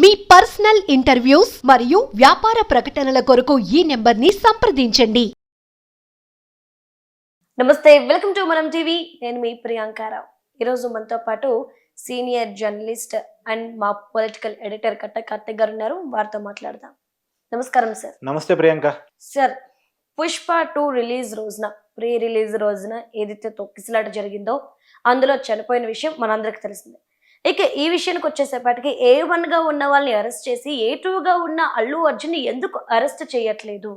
మీ personal interviews మరియు వ్యాపార ప్రకటనల కొరకు ఈ నెంబర్ని సంప్రదించండి. నమస్తే వెల్కమ్ టు మనం టీవీ. నేను మీ ప్రియాంకారావు ఈరోజు మనతో పాటు సీనియర్ జర్నలిస్ట్ అండ్ మా పొలిటికల్ ఎడిటర్ కట్ట కార్తిక్ గారు ఉన్నారు. వారితో మాట్లాడదాం. నమస్కారం సార్ నమస్తే Priyanka. Sir Pushpa two release రోజున ప్రీ రిలీజ్ రోజున ఏదైతే తొక్కిసలాట జరిగిందో అందులో చనిపోయిన విషయం మనందరికి తెలిసిందే. ఇక ఈ విషయానికి వచ్చేసేపటికి ఏ వన్గా ఉన్న వాళ్ళని అరెస్ట్ చేసి ఏ టూ గా ఉన్న అల్లు అర్జున్ ఎందుకు అరెస్ట్ చేయట్లేదు?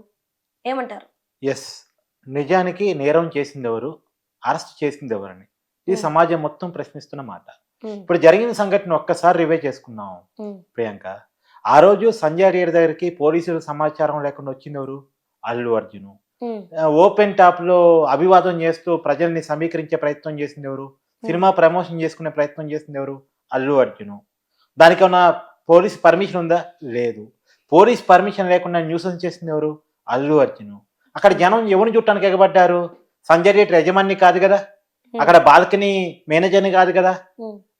ఏమంటారు? ఎస్ నిజానికి నేరం చేసింది ఎవరు? అరెస్ట్ చేసింది ఎవరని? ఈ Hmm. సమాజం మొత్తం ప్రశ్నిస్తున్న మాట. ఉమ్, ఇప్పుడు జరిగిన సంఘటన ఒక్కసారి రివే చేసుకుందాం ఉమ్, ప్రియాంక. ఆ రోజు సంజయ్ రెడ్డి దగ్గరికి పోలీసులు సమాచారం లేకుండా వచ్చింది ఎవరు? అల్లు అర్జున్. ఓపెన్ టాప్లో అభివాదం చేస్తూ ప్రజల్ని సమీకరించే ప్రయత్నం చేసింది ఎవరు? సినిమా ప్రమోషన్ చేసుకునే ప్రయత్నం చేసింది ఎవరు? అల్లు అర్జున్. దానికి ఏమన్నా పోలీస్ పర్మిషన్ ఉందా? లేదు. పోలీస్ పర్మిషన్ లేకుండా న్యూసెన్స్ చేసింది ఎవరు? అల్లు అర్జున్. అక్కడ జనం ఎవరిని చుట్టానికి ఎగబడ్డారు? సంజయ్ రెడ్డి యజమాని కాదు కదా? అక్కడ బాల్కనీ మేనేజర్ని కాదు కదా?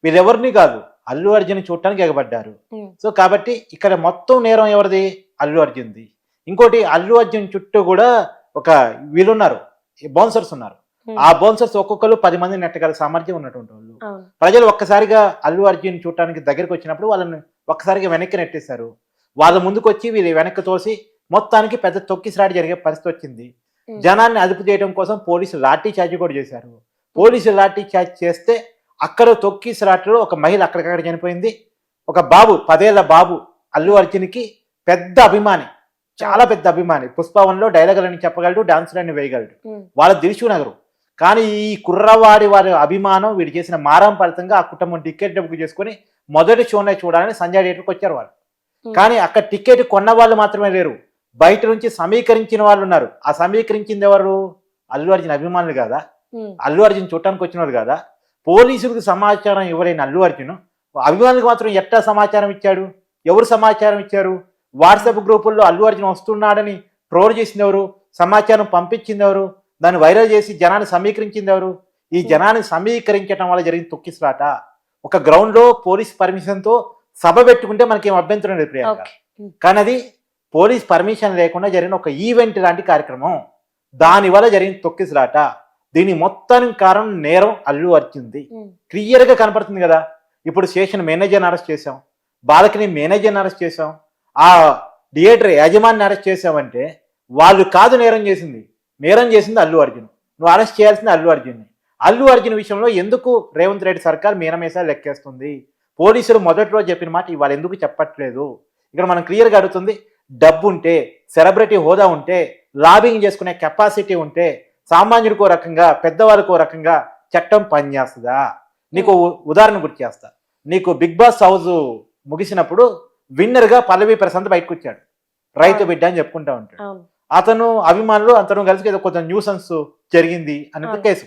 వీళ్ళెవరిని కాదు? అల్లు అర్జున్ చూడటానికి ఎగబడ్డారు. సో కాబట్టి ఇక్కడ మొత్తం నేరం ఎవరిది? అల్లు అర్జున్ది. ఇంకోటి అల్లు అర్జున్ చుట్టూ కూడా ఒక వీళ్ళున్నారు. బౌన్సర్స్ ఉన్నారు. ఆ బౌన్సర్స్ ఒక్కొక్కరు పది మంది నెట్టగల సామర్థ్యం ఉన్నటువంటి వాళ్ళు. ప్రజలు ఒక్కసారిగా అల్లు అర్జున్ చూడటానికి దగ్గరికి వచ్చినప్పుడు వాళ్ళని ఒక్కసారిగా వెనక్కి నెట్టేశారు. వాళ్ళ ముందుకు వచ్చి వీళ్ళు వెనక్కి తోసి మొత్తానికి పెద్ద తొక్కిసలాట జరిగే పరిస్థితి వచ్చింది. జనాన్ని అదుపు చేయడం కోసం పోలీసులు లాఠీ చార్జ్ కూడా చేశారు. పోలీసులు లాఠీ చార్జ్ చేస్తే అక్కడ తొక్కిసలాటలో ఒక మహిళ అక్కడికక్కడ చనిపోయింది. ఒక బాబు పదేళ్ళ బాబు అల్లు అర్జున్కి పెద్ద అభిమాని చాలా పెద్ద అభిమాని. పుష్పవన్లో డైలాగులని చెప్పగలడు డాన్సులని వేయగలడు. వాళ్ళ దిల్సు నగరు కానీ ఈ కుర్రవాడి వారి అభిమానం వీడు చేసిన మారం ఫలితంగా ఆ కుటుంబం టికెట్ బుక్ చేసుకొని మొదటి షోనే చూడాలని సంజయ్ థియేటర్కి వచ్చారు వాళ్ళు. కానీ అక్కడ టికెట్ కొన్న వాళ్ళు మాత్రమే లేరు. బయట నుంచి సమీకరించిన వాళ్ళు ఉన్నారు. ఆ సమీకరించింది ఎవరు? అల్లు అర్జున్ అభిమానులు కాదా? అల్లు అర్జున్ చూడటానికి వచ్చిన వాళ్ళు కాదా? పోలీసులకు సమాచారం ఇవ్వలేని అల్లు అర్జున్. అభిమానులకు మాత్రం ఎట్టా సమాచారం ఇచ్చాడు? ఎవరు సమాచారం ఇచ్చారు? వాట్సాప్ గ్రూపుల్లో అల్లు అర్జున్ వస్తున్నాడని ట్రోల్ చేసింది ఎవరు? సమాచారం పంపించింది ఎవరు? దాన్ని వైరల్ చేసి జనాన్ని సమీకరించింది ఎవరు? ఈ జనాన్ని సమీకరించడం వల్ల జరిగిన తొక్కిసలాట. ఒక గ్రౌండ్లో పోలీస్ పర్మిషన్తో సభ పెట్టుకుంటే మనకి ఏం అభ్యంతరం లేదు ప్రియాంక. ఉమ్, కానీ అది పోలీస్ పర్మిషన్ లేకుండా జరిగిన ఒక ఈవెంట్ లాంటి కార్యక్రమం. దానివల్ల జరిగిన తొక్కిసలాట. దీని మొత్తానికి కారణం నేరం అల్లు అర్జున్ది. ఉమ్, క్లియర్గా కనపడుతుంది కదా? ఇప్పుడు స్టేషన్ మేనేజర్ని అరెస్ట్ చేసాం బాలకిని మేనేజర్ని అరెస్ట్ చేసాం ఆ థియేటర్ యజమాని అరెస్ట్ చేసామంటే వాళ్ళు కాదు నేరం చేసింది. నేరం చేసింది అల్లు అర్జున్. నువ్వు అరెస్ట్ చేయాల్సింది అల్లు అర్జున్ని. అల్లు అర్జున్ విషయంలో ఎందుకు రేవంత్ రెడ్డి సర్కార్ మీనమేసాలు లెక్కేస్తుంది? పోలీసులు మొదటి రోజు చెప్పిన మాట ఇవాళ ఎందుకు చెప్పట్లేదు? ఇక్కడ మనం క్లియర్గా అడుగుతుంది డబ్బు ఉంటే సెలబ్రిటీ హోదా ఉంటే లాబింగ్ చేసుకునే కెపాసిటీ ఉంటే సామాన్యుడికో రకంగా పెద్దవాళ్ళకో రకంగా చట్టం పనిచేస్తుందా? నీకు ఉదాహరణ గుర్తు చేస్తా. నీకు బిగ్ బాస్ హౌస్ ముగిసినప్పుడు విన్నర్గా పల్లవి ప్రశాంత్ బయటకు వచ్చాడు రైతు బిడ్డ అని చెప్పుకుంటా ఉంటాడు. అతను అభిమానులు అతను కలిసి ఏదో కొంచెం న్యూసెన్స్ జరిగింది అవును. కేసు.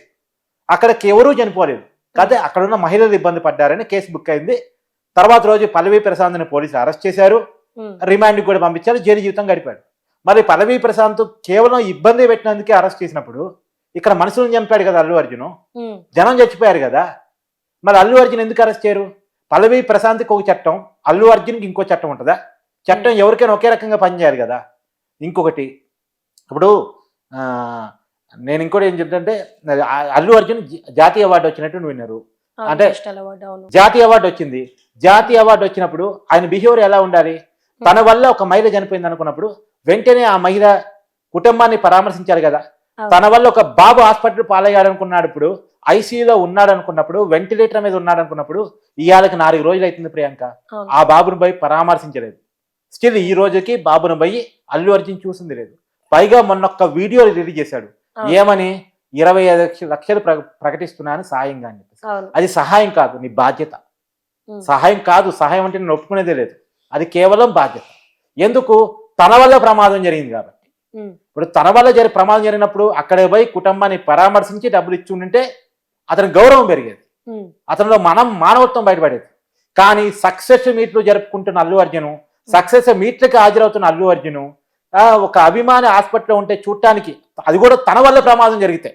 అక్కడికి ఎవరూ చనిపోలేదు. కాకపోతే అక్కడ ఉన్న మహిళలు ఇబ్బంది పడ్డారని కేసు బుక్ అయింది. తర్వాత రోజు పల్లవి ప్రశాంత్ని పోలీసులు అరెస్ట్ చేశారు. ఉమ్, రిమాండ్కి కూడా పంపించారు. జైలు జీవితం గడిపాడు. మరి పల్లవి ప్రశాంత్ కేవలం ఇబ్బంది పెట్టినందుకే అరెస్ట్ చేసినప్పుడు ఇక్కడ మనుషులను చంపాడు కదా అల్లు అర్జున్? జనం చచ్చిపోయారు కదా? మరి అల్లు అర్జున్ ఎందుకు అరెస్ట్ చేయరు? పల్లవి ప్రశాంత్కి ఒక చట్టం అల్లు అర్జున్కి ఇంకో చట్టం ఉంటుందా? చట్టం ఎవరికైనా ఒకే రకంగా పనిచేయాలి కదా? ఇంకొకటి ఇప్పుడు ఆ, నేను ఇంకోటి ఏం చెప్తుంటే అల్లు అర్జున్ జాతీయ అవార్డు వచ్చినట్టు విన్నారు. అంటే- జాతీయ అవార్డు వచ్చింది. జాతీయ అవార్డు వచ్చినప్పుడు ఆయన బిహేవియర్ ఎలా ఉండాలి? తన వల్ల ఒక మహిళ చనిపోయింది అనుకున్నప్పుడు వెంటనే ఆ మహిళ కుటుంబాన్ని పరామర్శించాలి కదా. తన వల్ల ఒక బాబు హాస్పిటల్ పాలయ్యాడు అనుకున్నాడు ఇప్పుడు ఐసీయూలో ఉన్నాడు అనుకున్నప్పుడు వెంటిలేటర్ మీద ఉన్నాడు అనుకున్నప్పుడు ఇవాళకి నాలుగు రోజులు అవుతుంది ప్రియాంక. ఆ బాబును పోయి పరామర్శించలేదు. స్టిల్ ఈ రోజుకి బాబును పోయి అల్లు అర్జున్ చూసింది లేదు. పైగా మొన్న వీడియో రిలీజ్ చేశాడు. ఏమని? ఇరవై ఐదు లక్ష- లక్షలు ప్ర- ప్రకటిస్తున్నాను సాయంగా అని చెప్పేసి. అది సహాయం కాదు నీ బాధ్యత. సహాయం కాదు సహాయం అంటే నేను ఒప్పుకునేదే లేదు. అది కేవలం బాధ్యత. ఎందుకు? తన వల్ల ప్రమాదం జరిగింది కాబట్టి. ఇప్పుడు తన వల్ల జరి ప్రమాదం జరిగినప్పుడు అక్కడ పోయి కుటుంబాన్ని పరామర్శించి డబ్బులు ఇచ్చి ఉంటే అతని గౌరవం పెరిగేది. అతనిలో మనం మానవత్వం బయటపడేది. కానీ సక్సెస్ మీట్లు జరుపుకుంటున్న అల్లు అర్జును సక్సెస్ మీట్లకి హాజరవుతున్న అల్లు అర్జును ఒక అభిమాని హాస్పిటల్లో ఉంటే చూడటానికి అది కూడా తన వల్ల ప్రమాదం జరిగితే.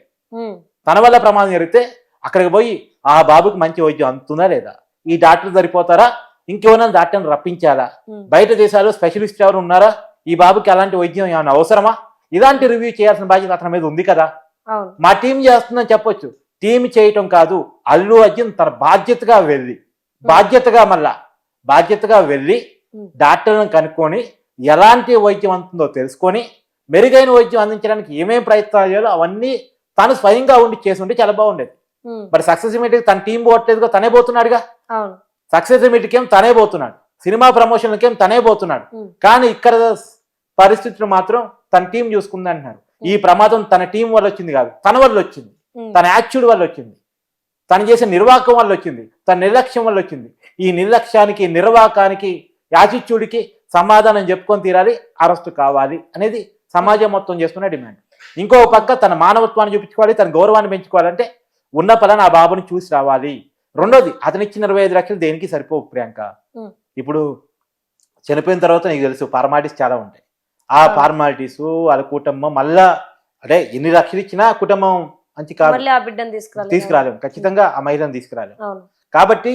తన వల్ల ప్రమాదం జరిగితే అక్కడికి పోయి ఆ బాబుకి మంచి వైద్యం అందుతుందా లేదా? ఈ డాక్టర్ సరిపోతారా? ఇంకెవరైనా డాక్టర్ని రప్పించాలా? బయట దేశాల్లో స్పెషలిస్ట్ ఎవరు ఉన్నారా? ఈ బాబుకి అలాంటి వైద్యం ఏమైనా అవసరమా? ఇలాంటి రివ్యూ చేయాల్సిన బాధ్యత అతని మీద ఉంది కదా? మా టీం చేస్తుందని చెప్పొచ్చు. టీం చేయటం కాదు అల్లు అర్జున్ తన బాధ్యతగా వెళ్ళి బాధ్యతగా మళ్ళా బాధ్యతగా వెళ్ళి. డాక్టర్లను కనుక్కొని ఎలాంటి వైద్యం అందుతుందో తెలుసుకొని మెరుగైన వైద్యం అందించడానికి ఏమేం ప్రయత్నాలు చేయాలో అవన్నీ తాను స్వయంగా ఉండి చేసి ఉంటే చాలా బాగుండేది. మరి సక్సెస్ మీట్కి తన టీం పోవట్లేదుగా తనే పోతున్నాడుగా? సక్సెస్ మీట్కి ఏం తనే పోతున్నాడు. సినిమా ప్రమోషన్లకి తనే పోతున్నాడు. కానీ ఇక్కడ పరిస్థితులు మాత్రం తన టీం చూసుకుంది అంటున్నారు. ఈ ప్రమాదం తన టీం వల్ల వచ్చింది కాదు తన వల్ల వచ్చింది. తన యాక్చుడ్ వల్ల వచ్చింది. తను చేసే నిర్వాహకం వల్ల వచ్చింది. తన నిర్లక్ష్యం వల్ల వచ్చింది. ఈ నిర్లక్ష్యానికి నిర్వాహకానికి యాటిట్యూడ్కి సమాధానం చెప్పుకొని తీరాలి అరెస్ట్ కావాలి అనేది సమాజం మొత్తం చేస్తున్న డిమాండ్. ఇంకో పక్క తన మానవత్వాన్ని చూపించుకోవాలి తన గౌరవాన్ని పెంచుకోవాలంటే ఉన్న పలాన ఆ బాబుని చూసి రావాలి. రెండోది అతను ఇచ్చిన ఇరవై ఐదు లక్షలు దేనికి సరిపోవు ప్రియాంక. ఇప్పుడు చనిపోయిన తర్వాత నీకు తెలుసు ఫార్మాలిటీస్ చాలా ఉంటాయి. ఆ. ఫార్మాలిటీస్ వాళ్ళ కుటుంబం మళ్ళా అంటే ఎన్ని లక్షలు ఇచ్చినా కుటుంబం మంచి కాదు. తీసుకురాలేము ఖచ్చితంగా ఆ మహిళను తీసుకురాలేము. కాబట్టి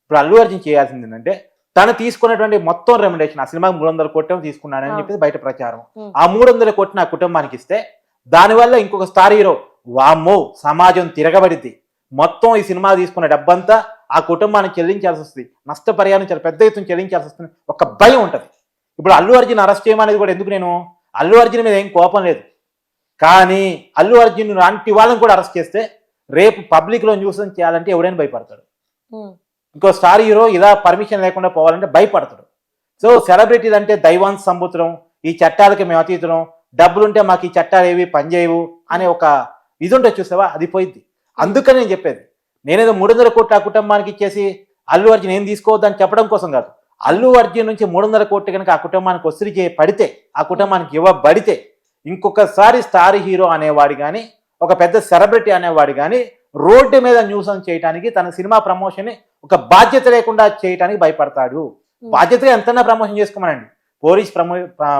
ఇప్పుడు అల్లు అర్జున్ చేయాల్సింది ఏంటంటే తను తీసుకున్నటువంటి మొత్తం రెమ్యునేషన్ ఆ సినిమాకి మూడు వందల కోట్లం తీసుకున్నాడని ఆ. చెప్పేసి బయట ప్రచారం. ఆ మూడు వందల కోట్లు నా కుటుంబానికి ఇస్తే దానివల్ల ఇంకొక స్టార్ హీరో వామ్మో సమాజం తిరగబడిద్ది. మొత్తం ఈ సినిమా తీసుకున్న డబ్బంతా ఆ కుటుంబానికి చెల్లించాల్సి వస్తుంది. నష్టపరిహారం చాలా పెద్ద ఎత్తున చెల్లించాల్సి వస్తుంది. ఒక భయం ఉంటుంది. ఇప్పుడు అల్లు అర్జున్ అరెస్ట్ చేయమనేది కూడా ఎందుకు నేను? అల్లు అర్జున్ మీద ఏం కోపం లేదు. కానీ అల్లు అర్జున్ లాంటి వాళ్ళని కూడా అరెస్ట్ చేస్తే రేపు పబ్లిక్లో న్యూస్ చేయాలంటే ఎవడైనా భయపడతాడు. ఇంకో స్టార్ హీరో ఇలా పర్మిషన్ లేకుండా పోవాలంటే భయపడతాడు. సో సెలబ్రిటీలు అంటే దైవాంశ సంబుతులం ఈ చట్టాలకి మేము అతీతులం డబ్బులుంటే మాకు ఈ చట్టాలు ఏవి పనిచేయవు అనే ఒక ఇది ఉంటే చూసావా? అది పోయింది అందుకని నేను చెప్పేది. నేనేదో మూడు వందల కోట్లు ఆ కుటుంబానికి ఇచ్చేసి అల్లు అర్జున్ ఏం తీసుకోవద్దని చెప్పడం కోసం కాదు. అల్లు అర్జున్ నుంచి మూడు వందల కోట్లు కనుక ఆ కుటుంబానికి వసూలు చేయ పడితే ఆ కుటుంబానికి ఇవ్వబడితే ఇంకొకసారి స్టార్ హీరో అనేవాడు కానీ ఒక పెద్ద సెలబ్రిటీ అనేవాడు కానీ రోడ్డు మీద న్యూసెన్స్ చేయడానికి తన సినిమా ప్రమోషన్ని ఒక బాధ్యత లేకుండా చేయడానికి భయపడతాడు. ఉమ్, బాధ్యతగా ఎంతైనా ప్రమోషన్ చేసుకోమనండి. పోలీస్ ప్రమో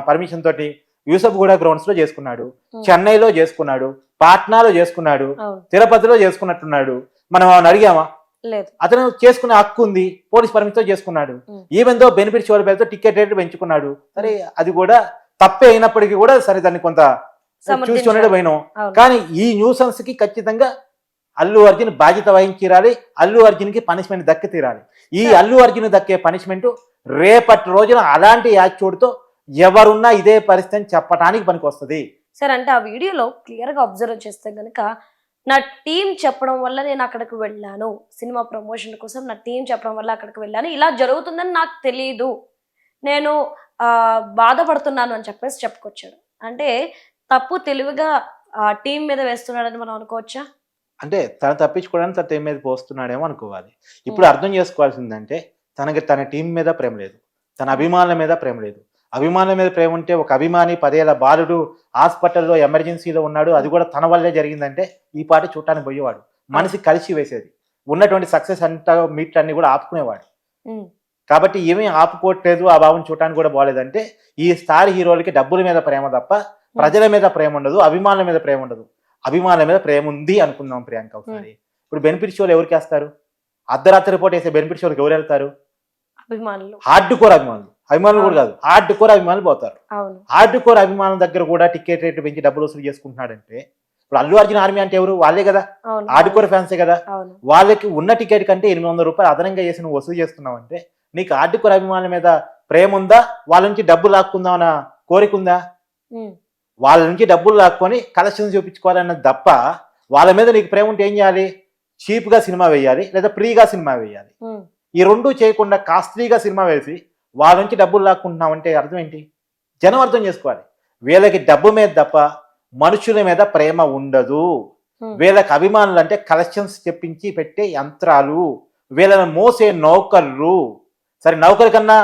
పర్మిషన్ తోటి యూసఫ్ గూడ గ్రౌండ్స్లో చేసుకున్నాడు. చెన్నైలో చేసుకున్నాడు. పాట్నాలో చేసుకున్నాడు. తిరుపతిలో చేసుకున్నట్టున్నాడు. మనం అడిగామా? అతను చేసుకునే హక్కు ఉంది. పోలీస్ పర్మిషన్తో చేసుకున్నాడు. ఈవెన్ దో బెనిఫిట్ షోర్ పేరుతో టికెట్ రేట్ పెంచుకున్నాడు. సరే అది కూడా తప్పే అయినప్పటికీ కూడా సరే దాన్ని కొంత చూసుకునే. పోయినాం అవును. కానీ ఈ న్యూసెన్స్కి ఖచ్చితంగా అల్లు అర్జున్ బాధ్యత వహించిరాలి అల్లు అర్జున్కి పనిష్మెంట్ దక్కి తీరాలి ఈ. అల్లు అర్జున్ దక్కే పనిష్మెంట్ రేపటి రోజున అలాంటి యాక్చుడ్తో ఎవరున్నా ఇదే పరిస్థితి అని చెప్పడానికి పనికి వస్తుంది సరే అంటే ఆ వీడియోలో క్లియర్గా అబ్జర్వ్ చేస్తే గనుక నా టీం చెప్పడం వల్ల నేను అక్కడికి వెళ్ళాను. సినిమా ప్రమోషన్ కోసం నా టీం చెప్పడం వల్ల అక్కడికి వెళ్ళాను. ఇలా జరుగుతుందని నాకు తెలియదు నేను ఆ బాధపడుతున్నాను అని చెప్పేసి చెప్పుకొచ్చాడు. అంటే తప్పు తెలివిగా ఆ టీం మీద వేస్తున్నాడని మనం అనుకోవచ్చా? అంటే తను తప్పించుకోవడానికి తన టీం మీద పోస్తున్నాడేమో అనుకోవాలి. ఇప్పుడు Hmm. అర్థం చేసుకోవాల్సిందంటే తనకి తన టీం మీద ప్రేమ లేదు. తన అభిమానుల మీద ప్రేమ లేదు. అభిమానుల మీద ప్రేమ ఉంటే ఒక అభిమాని పదేళ్ళ బాలుడు హాస్పిటల్లో ఎమర్జెన్సీలో ఉన్నాడు. అది కూడా తన వల్లే జరిగిందంటే ఈ పాటి చూడటానికి పోయేవాడు. మనిషి కలిసి వేసేది. ఉన్నటువంటి సక్సెస్ అంతా మీట్లన్నీ కూడా ఆపుకునేవాడు. ఉమ్, కాబట్టి ఏమీ ఆపుకోవట్లేదు ఆ బాబుని చూడటానికి కూడా బాగలేదంటే ఈ స్టార్ హీరోలకి డబ్బుల మీద ప్రేమ తప్ప ప్రజల మీద ప్రేమ ఉండదు అభిమానుల మీద ప్రేమ ఉండదు. అభిమానుల మీద ప్రేమ ఉంది అనుకుందాం ప్రియాంక ఒకసారి. ఇప్పుడు బెనిఫిట్ షోలు ఎవరికి వేస్తారు? అర్ధరాత్రి పూట వేసే బెనిఫిట్ షోలకు ఎవరు వెళ్తారు? అభిమానులు. హార్డ్ కోర్ అభిమానులు. అభిమానులు కూడా కాదు హార్డ్ కోర్ అభిమానులు పోతారు. హార్డ్ కోర్ అభిమానుల దగ్గర కూడా టికెట్ రేట్ పెంచి డబ్బులు వసూలు చేసుకుంటున్నాడంటే ఇప్పుడు అల్లు అర్జున్ ఆర్మీ అంటే ఎవరు? వాళ్ళే కదా. హార్డ్ కోర్ ఫ్యాన్సే కదా. వాళ్ళకి ఉన్న టికెట్ కంటే ఎనిమిది వందల రూపాయలు అదనంగా చేసి నువ్వు వసూలు చేస్తున్నావు అంటే నీకు హార్డ్ కోర్ అభిమానుల మీద ప్రేమ ఉందా వాళ్ళ నుంచి డబ్బులు లాక్కుందాం అన్న కోరిక ఉందా? వాళ్ళ నుంచి డబ్బులు లాక్కొని కలెక్షన్ చూపించుకోవాలన్నది తప్ప వాళ్ళ మీద నీకు ప్రేమ ఉంటే ఏం చేయాలి? చీప్గా సినిమా వేయాలి లేదా ఫ్రీగా సినిమా వేయాలి. ఈ రెండు చేయకుండా కాస్ట్లీగా సినిమా వేసి వాళ్ళ నుంచి డబ్బులు లాక్కుంటున్నాం అంటే అర్థం ఏంటి? జనం అర్థం చేసుకోవాలి. వీళ్ళకి డబ్బు మీద తప్ప మనుషుల మీద ప్రేమ ఉండదు. వీళ్ళకి అభిమానులు అంటే కలెక్షన్స్ చెప్పించి పెట్టే యంత్రాలు. వీళ్ళని మోసే నౌకర్లు. సరే నౌకరి కన్నా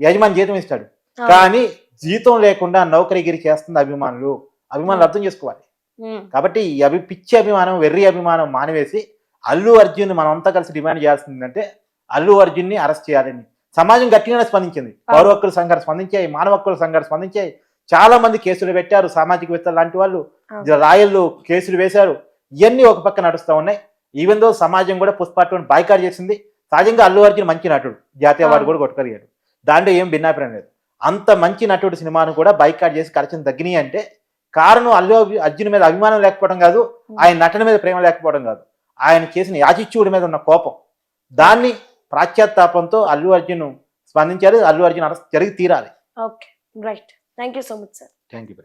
యజమాని జీతం ఇస్తాడు. కానీ జీతం లేకుండా నౌకరిగిరి చేస్తుంది అభిమానులు. అభిమానులు అర్థం చేసుకోవాలి. ఉమ్, కాబట్టి ఈ అభి పిచ్చి అభిమానం వెర్రి అభిమానం మానివేసి అల్లు అర్జున్ మనం అంతా కలిసి డిమాండ్ చేయాల్సిందంటే అల్లు అర్జున్ని అరెస్ట్ చేయాలని. సమాజం గట్టిగానే స్పందించింది. పౌర హక్కుల సంఘాలు స్పందించాయి మానవ హక్కుల సంఘాలు స్పందించాయి. చాలా మంది కేసులు పెట్టారు సామాజికవేత్తలు లాంటి వాళ్ళు. రాయళ్ళు కేసులు వేశారు. ఇవన్నీ ఒక పక్క నడుస్తూ ఉన్నాయి. ఈవెన్ దో సమాజం కూడా పుష్పాటుని బాయ్కాట్ చేసింది సహజంగా అల్లు అర్జున్ మంచి నటుడు. జాతీయ అవార్డు అవును. కూడా కొట్టుకరిగాడు దాంట్లో ఏం భిన్నాభిప్రాయం లేదు. అంత మంచి నటుడు సినిమాను కూడా బైకాట్ చేసి ఖర్చును తగ్గినాయి అంటే కారణం అల్లు అర్జున్ మీద అభిమానం లేకపోవడం కాదు ఆయన నటన మీద ప్రేమ లేకపోవడం కాదు. ఆయన చేసిన యాచిచ్యూడి మీద ఉన్న కోపం. దాన్ని ప్రాశ్చాత్తాపంతో అల్లు అర్జున్ స్పందించారు. అల్లు అర్జున్ అరెస్ట్ జరిగి తీరాలి. Okay right thank you so much sir thank you